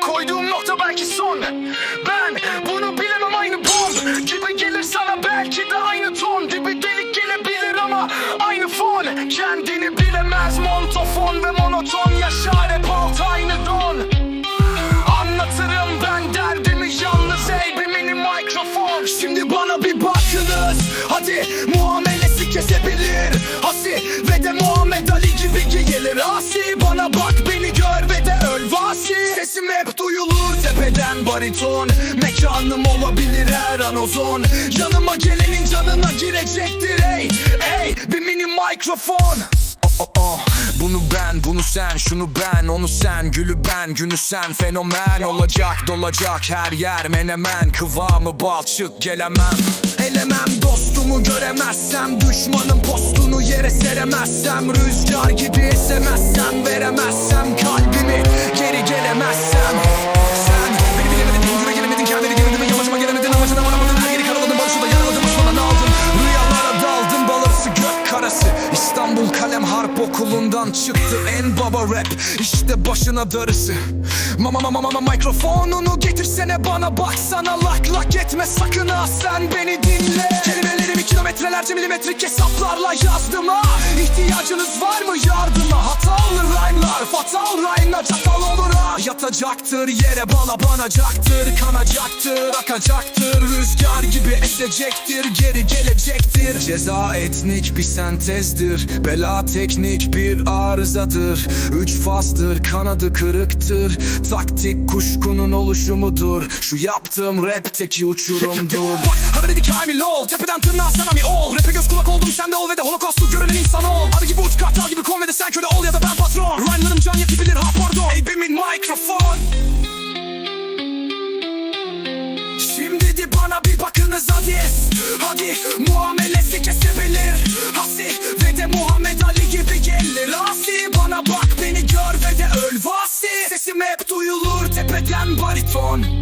Koyduğum nokta belki son. Ben bunu bilemem aynı bomb Gibi gelir sana belki de aynı ton. Gibi delik gelebilir ama aynı fon. Kendini bilemez montofon ve monoton. Yaşar hep alt aynı don. Anlatırım ben derdimi yalnız ey bir mini mikrofon. Şimdi bana bir bakınız. Hadi muamelesi kesebilir bana bak beni gör ve de öl vasi. Sesim hep duyulur tepeden bariton. Mekanım olabilir her an ozon. Yanıma gelenin canına girecektir ey. Ey bir mini mikrofon Bunu ben, bunu sen, şunu ben, onu sen Gülü ben, günü sen, fenomen Olacak, dolacak her yer menemen. Kıvamı balçık, gelemem. Elemem dostumu göremezsem Düşmanın postunu yere seremezsem. Rüzgar gibi esemezsem Veremezsem kalbimi Okulu'ndan çıktı en baba rap. İşte başına darısı. Mama mama mama mikrofonunu getirsene bana. Baksana lak lak etme. Sakın ha sen beni dinle. Kelimelerimi kilometrelerce milimetrik hesaplarla yazdım ha. İhtiyacınız var mı? Yardıma. Hatalı rhyme'lar Fatal rhyme'lar. Çatal olur Yatacaktır yere bala banacaktır Kanacaktır akacaktır Rüzgar gibi esecektir geri gelecektir. Ceza etnik bir sentezdir Bela teknik bir arızadır. Üç fazdır kanadı kırıktır Taktik kuşkunun oluşumudur. Şu yaptığım rapteki uçurumdur. Bak haber kamil ol Tepeden tırnağa sana mi ol. Rap'e göz kulak oldum sen de ol ve de holokostu görülen insan ol. Arı gibi uç kartal gibi kon ve de sen köle ol ya da ben patron. Rhyme'larım can yakabilir mikrofon. Şimdi de bana bir bakınız hadi? Hadi muamelesi kesebilir. Hasi ve de Muhammed Ali gibi gelir. Asi bana bak beni gör ve de öl. Vasi Sesim hep duyulur. Tepeden bariton